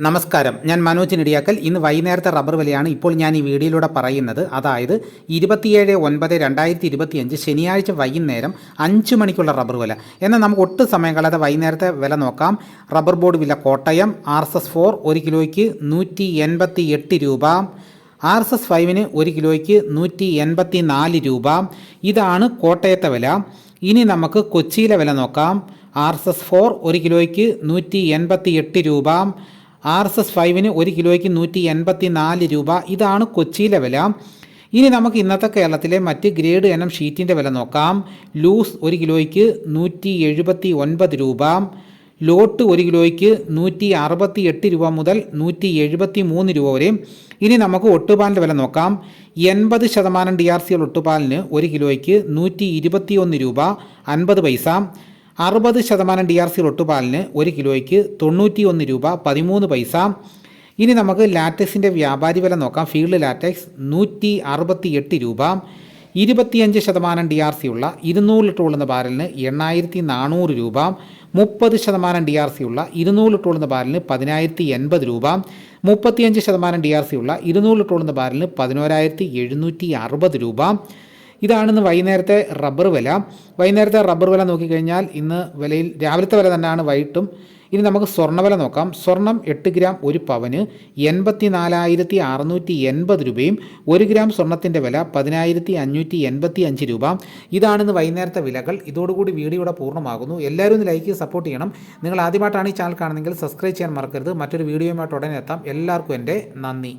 നമസ്കാരം. ഞാൻ മനോജ് നെടിയാക്കൽ. ഇന്ന് വൈകുന്നേരത്തെ റബ്ബർ വിലയാണ് ഇപ്പോൾ ഞാൻ ഈ വീഡിയോയിലൂടെ പറയുന്നത്. അതായത് ഇരുപത്തിയേഴ് ഒൻപത് രണ്ടായിരത്തി ഇരുപത്തിയഞ്ച് ശനിയാഴ്ച വൈകുന്നേരം അഞ്ച് മണിക്കുള്ള റബ്ബർ വില. എന്നാൽ നമുക്ക് ഒട്ടും സമയം കളയാതെ വൈകുന്നേരത്തെ വില നോക്കാം. റബ്ബർ ബോർഡ് വില Kottayam R S S four ഒരു കിലോയ്ക്ക് നൂറ്റി എൺപത്തി എട്ട് രൂപ. ആർ എസ് എസ് ഫൈവിന് ഒരു കിലോയ്ക്ക് നൂറ്റി എൺപത്തി നാല് രൂപ. ഇതാണ് കോട്ടയത്തെ വില. ഇനി നമുക്ക് കൊച്ചിയിലെ വില നോക്കാം. ആർ എസ് എസ് ഫോർ ഒരു കിലോയ്ക്ക് നൂറ്റി എൺപത്തി എട്ട് രൂപ. ആർ എസ് എസ് ഫൈവിന് ഒരു കിലോയ്ക്ക് നൂറ്റി എൺപത്തി നാല് രൂപ. ഇതാണ് കൊച്ചിയിലെ വില. ഇനി നമുക്ക് ഇന്നത്തെ കേരളത്തിലെ മറ്റ് ഗ്രേഡ് എനം ഷീറ്റിന്റെ വില നോക്കാം. ലൂസ് ഒരു കിലോയ്ക്ക് നൂറ്റി എഴുപത്തി ഒൻപത് രൂപ. ലോട്ട് ഒരു കിലോയ്ക്ക് നൂറ്റി അറുപത്തി എട്ട് രൂപ മുതൽ നൂറ്റി എഴുപത്തി മൂന്ന് രൂപ വരെ. ഇനി നമുക്ക് ഒട്ടുപാലിന്റെ വില നോക്കാം. എൺപത് ശതമാനം ഡി ആർ സി ഉള്ള ഒട്ടുപാലിന് ഒരു കിലോയ്ക്ക് നൂറ്റി ഇരുപത്തി ഒന്ന് രൂപ അൻപത് പൈസ. അറുപത് ശതമാനം ഡി ആർ സി റൊട്ടുപാലിന് ഒരു കിലോയ്ക്ക് തൊണ്ണൂറ്റി ഒന്ന് രൂപ പതിമൂന്ന് പൈസ. ഇനി നമുക്ക് ലാറ്റക്സിന്റെ വ്യാപാരി വില നോക്കാം. ഫീൽഡ് ലാറ്റക്സ് നൂറ്റി അറുപത്തി എട്ട് രൂപ. ഇരുപത്തിയഞ്ച് ശതമാനം ഡി ആർ സി ഉള്ള ഇരുന്നൂറ് ലിറ്റർ ഉള്ളുന്ന ബാരലിന് എണ്ണായിരത്തി നാനൂറ് രൂപ. മുപ്പത് ശതമാനം ഡി ആർ സി ഉള്ള ഇരുന്നൂറ് ലിറ്റർ ഉള്ളുന്ന ബാരലിന് പതിനായിരത്തി എൺപത് രൂപ. മുപ്പത്തിയഞ്ച് ശതമാനം ഡി ആർ സി ഉള്ള ഇരുന്നൂറ് ലിറ്റർ ഉള്ളുന്ന ബാരലിന് പതിനോരായിരത്തി എഴുന്നൂറ്റി അറുപത് രൂപ. ഇതാണിന്ന് വൈകുന്നേരത്തെ റബ്ബർ വില. വൈകുന്നേരത്തെ റബ്ബർ വില നോക്കിക്കഴിഞ്ഞാൽ ഇന്ന് വിലയിൽ രാവിലത്തെ വില തന്നെയാണ് വൈകിട്ടും. ഇനി നമുക്ക് സ്വർണവില നോക്കാം. സ്വർണം എട്ട് ഗ്രാം ഒരു പവന് എൺപത്തി നാലായിരത്തി അറുന്നൂറ്റി എൺപത് രൂപയും ഒരു ഗ്രാം സ്വർണത്തിന്റെ വില പതിനായിരത്തി അഞ്ഞൂറ്റി എൺപത്തി അഞ്ച് രൂപ. ഇതാണിന്ന് വൈകുന്നേരത്തെ വിലകൾ. ഇതോടുകൂടി വീഡിയോ ഇവിടെ പൂർണമാകുന്നു. എല്ലാവരും ഒന്ന് ലൈക്ക് സപ്പോർട്ട് ചെയ്യണം. നിങ്ങൾ ആദ്യമായിട്ടാണ് ഈ ചാനൽ കാണുന്നതെങ്കിൽ സബ്സ്ക്രൈബ് ചെയ്യാൻ മറക്കരുത്. മറ്റൊരു വീഡിയോയുമായിട്ട് ഉടനെ എത്താം. എല്ലാവർക്കും എന്റെ നന്ദി.